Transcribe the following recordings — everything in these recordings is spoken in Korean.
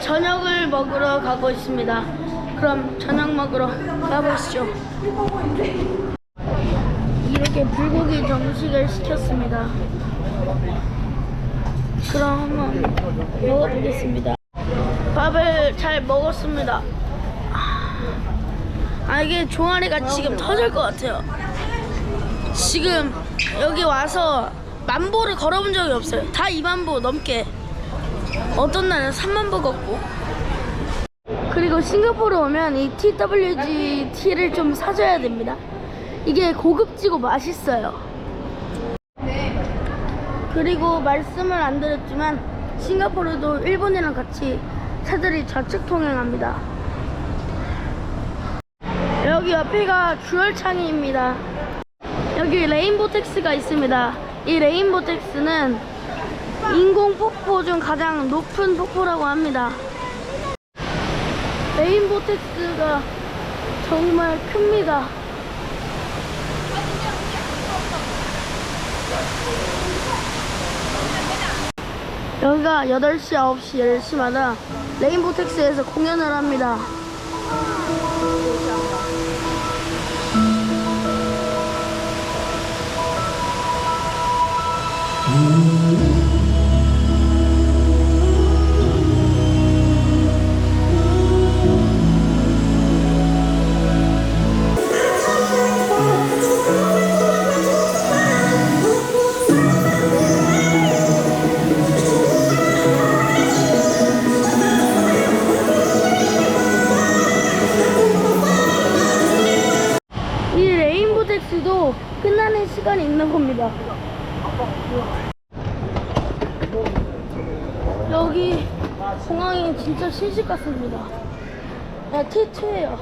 저녁을 먹으러 가고 있습니다. 그럼 저녁 먹으러 가보시죠. 이렇게 불고기 정식을 시켰습니다. 그럼 한번 먹어보겠습니다. 밥을 잘 먹었습니다. 아 이게 종아리가 지금 터질 것 같아요. 지금 여기 와서 만보를 걸어본 적이 없어요. 다 2만보 넘게. 어떤 날은 3만 보 걷고. 그리고 싱가포르 오면 이 TWGT를 좀 사줘야 됩니다. 이게 고급지고 맛있어요. 그리고 말씀을 안 드렸지만 싱가포르도 일본이랑 같이 차들이 좌측 통행합니다. 여기 옆에가 주얼창이입니다. 여기 레인보 텍스가 있습니다. 이 레인보 텍스는 인공 폭포 중 가장 높은 폭포라고 합니다. 레인보 텍스가 정말 큽니다. 여기가 8시, 9시, 10시마다 레인보 텍스에서 공연을 합니다. 텍스도 끝나는 시간이 있는 겁니다. 여기 공항이 진짜 신식 같습니다. 야, 티트예요.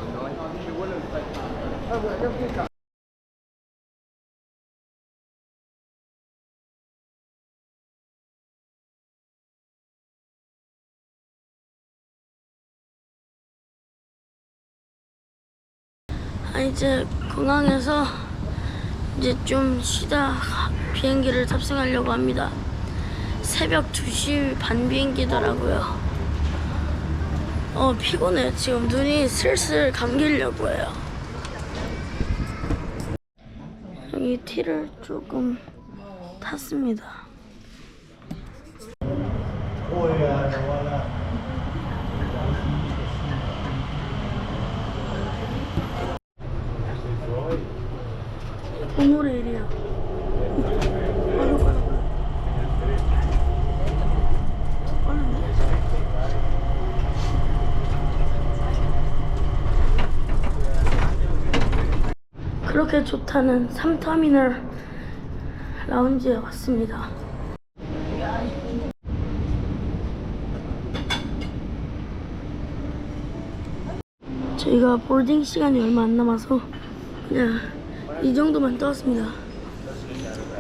아, 이제 공항에서 이제 좀 쉬다 비행기를 탑승하려고 합니다. 새벽 2시 반 비행기더라고요. 어, 피곤해. 지금 눈이 슬슬 감기려고 해요. 여기 티를 조금 탔습니다. 모노레일이야. 바로 가라. 빠른데? 그렇게 좋다는 3터미널 라운지에 왔습니다. 저희가 보딩 시간이 얼마 안 남아서 그냥 이 정도만 떠왔습니다.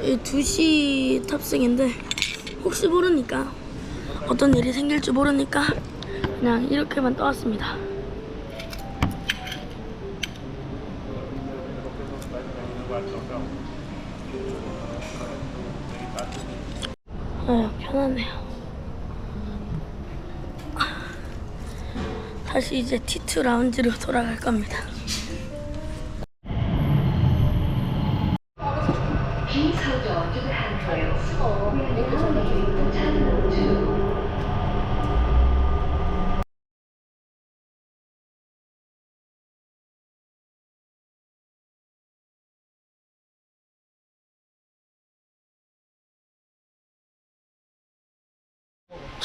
이 2시 탑승인데 혹시 모르니까 어떤 일이 생길지 모르니까 그냥 이렇게만 떠왔습니다. 편하네요. 다시 이제 T2 라운지로 돌아갈 겁니다.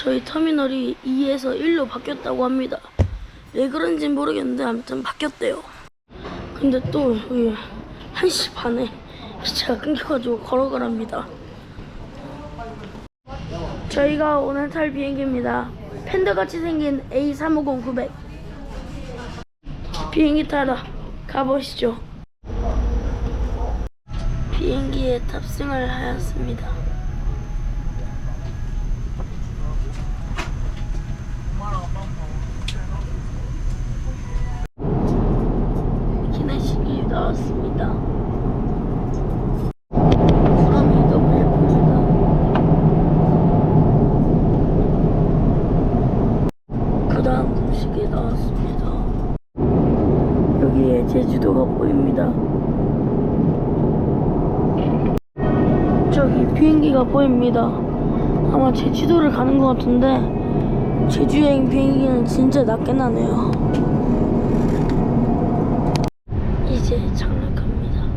저희 터미널이 2에서 1로 바뀌었다고 합니다. 왜 그런지 모르겠는데 아무튼 바뀌었대요. 근데 또 여기 1시 반에 기차가 끊겨가지고 걸어가랍니다. 저희가 오늘 탈 비행기입니다. 팬더같이 생긴 A350-900 비행기 타러 가보시죠. 비행기에 탑승을 하였습니다. 기내식이 나왔습니다. 구름이 너무 예쁩니다. 멋있게 나왔습니다. 여기에 제주도가 보입니다. 저기 비행기가 보입니다. 아마 제주도를 가는 것 같은데 제주여행 비행기는 진짜 낮게 나네요. 이제 착륙합니다.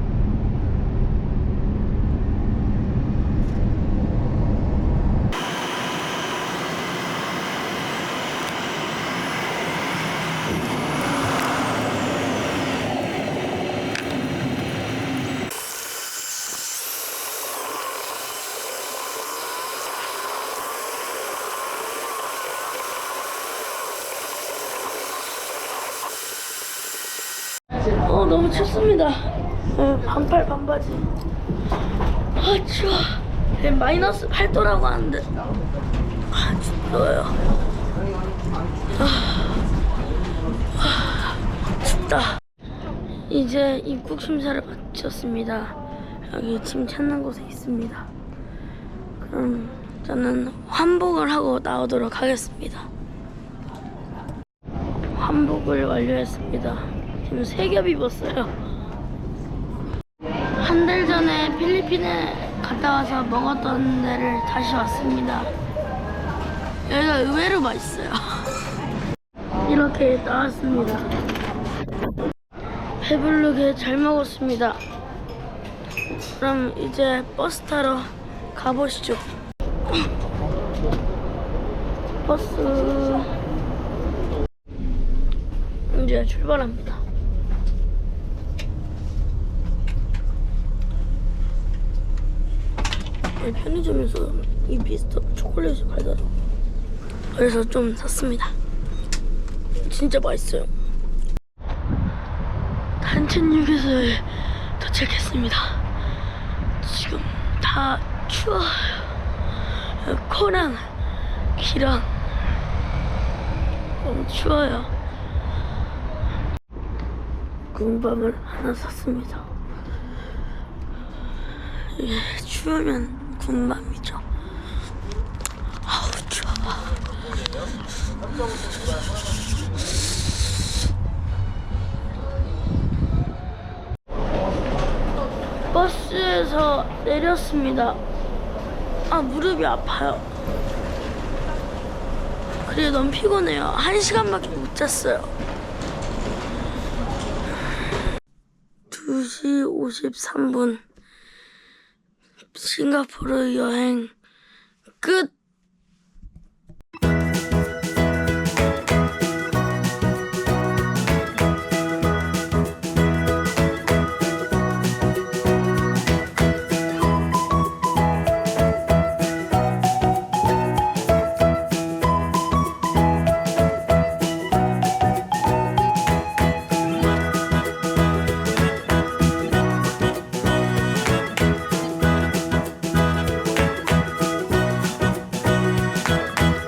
어 너무 춥습니다. 네, 반팔 반바지. 아 추워. 네, 마이너스 8도라고 하는데 아 추워요. 아, 아, 춥다. 이제 입국 심사를 마쳤습니다. 여기 짐 찾는 곳에 있습니다. 그럼 저는 환복을 하고 나오도록 하겠습니다. 환복을 완료했습니다. 지금 세 겹 입었어요. 한 달 전에 필리핀에 갔다 와서 먹었던 데를 다시 왔습니다. 여기가 의외로 맛있어요. 이렇게 나왔습니다. 배부르게 잘 먹었습니다. 그럼 이제 버스 타러 가보시죠. 버스 이제 출발합니다. 편의점에서 이 비스터 초콜릿을 팔더라고. 그래서 좀 샀습니다. 진짜 맛있어요. 단천 휴게소에 도착했습니다. 지금 다 추워요. 코랑 귀랑 너무 추워요. 군밤을 하나 샀습니다. 이게 추우면 군밤이죠. 아우 추워. 버스에서 내렸습니다. 아 무릎이 아파요. 그래 너무 피곤해요. 한 시간밖에 못 잤어요. 2시 53분 싱가포르 여행 끝